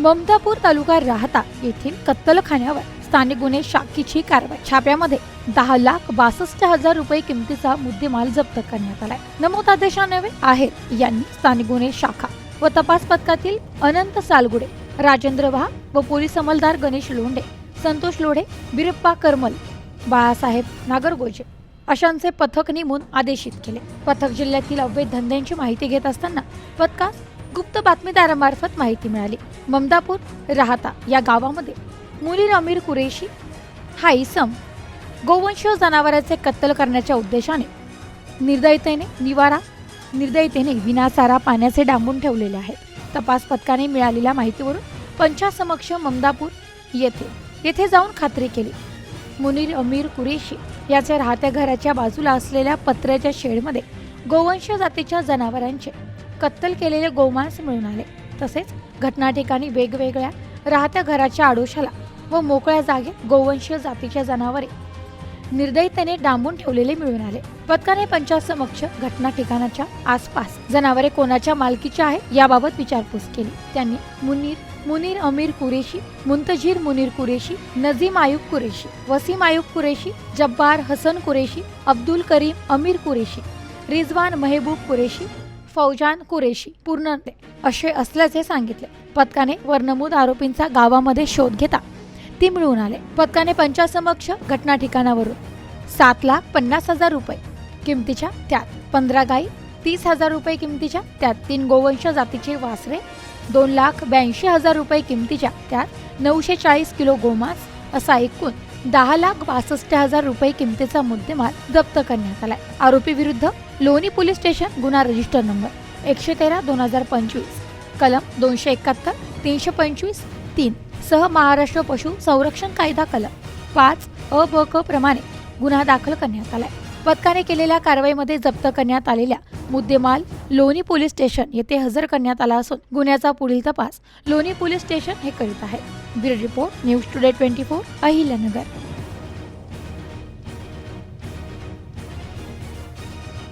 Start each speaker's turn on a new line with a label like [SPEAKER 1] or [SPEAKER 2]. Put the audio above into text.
[SPEAKER 1] ममतापूर तालुका राहता येथील कत्तलखान्यावर स्थानिक गुन्हे शाखेची कारवाई. छाप्यामध्ये दहा लाख बासष्ट हजार रुपये किमतीचा मुद्देमाल जप्त करण्यात आलाय. नमूद आदेशान्वये आहेत यांनी स्थानिक गुन्हे शाखा व तपास पथकातील अनंत सालगुडे राजेंद्र भा व पोलीस अंमलदार गणेश लोंढे संतोष लोढे बिरप्पा करमल बाळासाहेब नागरगोजे अशांचे पथक नेमून आदेशित केले. पथक जिल्ह्यातील अवैध धंद्यांची माहिती घेत असताना पथकास गुप्त बातमीदारामार्फत माहिती मिळाली. ममदापूर राहता या गावामध्ये मुलीर अमीर कुरेशी हा इसम गोवंश जनावरांचे कत्तल करण्याच्या उद्देशाने निर्दयतेने निवारा निर्दयतेने विनासारा पाण्याचे डांबून ठेवलेले आहेत. तपास पथकाने मिळालेल्या माहितीवरून पंचासमक्ष ममदापूर येथे येथे जाऊन खात्री केली. मुनीर अमीर कुरेशी याच्या राहत्या घराच्या बाजूला असलेल्या पत्र्याच्या शेडमध्ये गोवंश जातीच्या जनावरांचे कत्तल केलेले गोमांस मिळून आले. तसेच घटना ठिकाणी वेगवेगळ्या राहत्या घराच्या आडोशाला व मोकळ्या जागेत गोवंशीय जातीच्या जनावरे निर्दयतेने डांबून ठेवलेले मिळून आले. पथकाने पंचासमक्ष घटना ठिकाणाच्या आसपास जनावरे कोणाच्या मालकीची आहे याबाबत विचारपूस केली. त्यांनी मुनीर मुनीर अमीर कुरेशी मुंतजीर मुनीर कुरेशी नजीम आयुब कुरेशी वसीम आयुब कुरेशी जब्बार हसन कुरेशी अब्दुल करीम अमीर कुरेशी रिजवान मेहबूब कुरेशी फौजान कुरेशी पूर्ण असे असल्याचे सांगितले. पथकाने वर्णमूद आरोपींचा गावामध्ये शोध घेता. ती मिळून आले. पथकाने पंचासमक्ष घटना ठिकाणावरून सात लाख पन्नास हजार रुपये किमतीच्या त्यात पंधरा गाई तीस हजार रुपये किमतीच्या त्यात तीन गोवंश जातीचे वासरे दोन लाख ब्याऐंशी हजार रुपये किमतीच्या त्यात नऊशे चाळीस किलो गोमांस असा एकूण दहा लाख बासष्ट हजार रुपये किमतीचा मुद्देमाल जप्त करण्यात आलाय. आरोपी विरुद्ध लोणी पोलीस स्टेशन गुन्हा रजिस्टर नंबर एकशे तेरा दोन हजार पंचवीस कलम दोनशे एकाहत्तर तीनशे पंचवीस तीन सह महाराष्ट्र पशु संरक्षण कायदा कलम पाच अ ब क प्रमाणे गुन्हा दाखल करण्यात आलाय. पथकाने केलेल्या कारवाईमध्ये जप्त करण्यात आलेल्या मुद्देमाल लोणी पोलीस स्टेशन येथे हजर करण्यात आला असून गुन्ह्याचा पुढील तपास लोणी पोलीस स्टेशन हे करीत आहे. Bureau report news today twenty four Ahilyanagar.